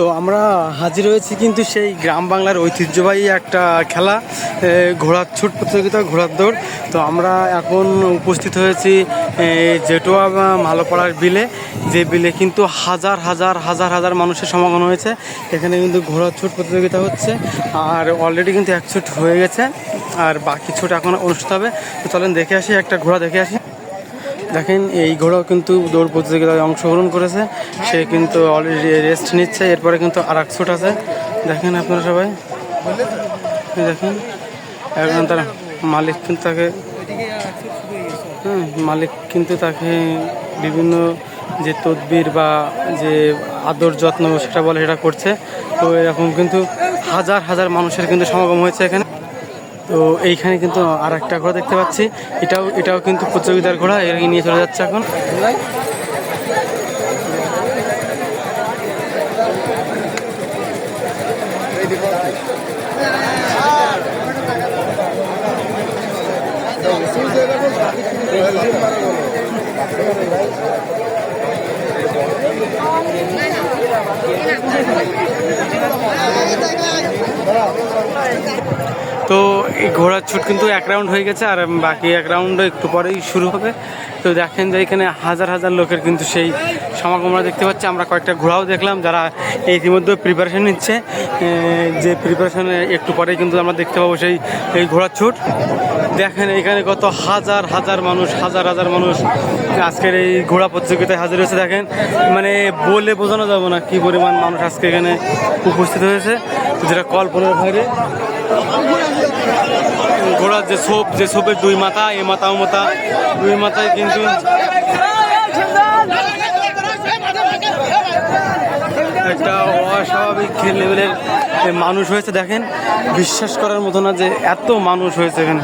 তো আমরা হাজির হয়েছি কিন্তু সেই গ্রাম বাংলার ঐতিহ্যবাহী একটা খেলা ঘোড়ার ছুট প্রতিযোগিতা, ঘোড়ার দৌড়। তো আমরা এখন উপস্থিত হয়েছি জেটুয়া মালোপাড়ার বিলে। যে বিলে কিন্তু হাজার হাজার হাজার হাজার মানুষের সমাগম হয়েছে। এখানে কিন্তু ঘোড়ার ছুট প্রতিযোগিতা হচ্ছে। আর অলরেডি কিন্তু এক ছুট হয়ে গেছে। আর বাকি ছুট এখন অনুষ্ঠিত হবে। তো চলেন দেখে আসি, একটা ঘোড়া দেখে আসি। দেখেন, এই ঘোড়াও কিন্তু দৌড় প্রতিযোগিতায় অংশগ্রহণ করেছে। সে কিন্তু অলরেডি রেস্ট নিচ্ছে, এরপরে কিন্তু আর এক ছুট আছে। দেখেন আপনারা সবাই। দেখেন এখন তার মালিক কিন্তু তাকে হ্যাঁ মালিক কিন্তু তাকে বিভিন্ন যে তদবির বা যে আদর যত্ন সেটা বলে সেটা করছে। তো এরকম কিন্তু হাজার হাজার মানুষের কিন্তু সমাগম হয়েছে এখানে। তো এইখানে কিন্তু আর একটা ঘোড়া দেখতে পাচ্ছি। এটাও এটাও কিন্তু প্রতিযোগিতার ঘোড়া এটাকে নিয়ে চলে যাচ্ছে এখন। তো এই ঘোড়ার ছুট কিন্তু এক রাউন্ড হয়ে গেছে, আর বাকি এক রাউন্ড একটু পরেই শুরু হবে। তো দেখেন যে এখানে হাজার হাজার লোকের কিন্তু সেই সমাগমরা দেখতে পাচ্ছি। আমরা কয়েকটা ঘোড়াও দেখলাম যারা ইতিমধ্যে প্রিপারেশন নিচ্ছে। যে প্রিপারেশনে একটু পরেই কিন্তু আমরা দেখতে পাবো সেই, এই ঘোড়ার ছুট। দেখেন এখানে কত হাজার হাজার মানুষ, হাজার হাজার মানুষ আজকের এই ঘোড়া প্রতিযোগিতায় হাজির হয়েছে, দেখেন। মানে বলে বোঝানো যাবে না কি পরিমাণ মানুষ আজকে এখানে উপস্থিত হয়েছে। যেটা কল্পনার বাইরে ঘোড়ার যে সোপ যে সোপের দুই মাথা এ মাথা ও মাথা, দুই মাথায় কিন্তু একটা অস্বাভাবিক লেভেলের মানুষ হয়েছে দেখেন বিশ্বাস করার মতো না যে এত মানুষ হয়েছে এখানে।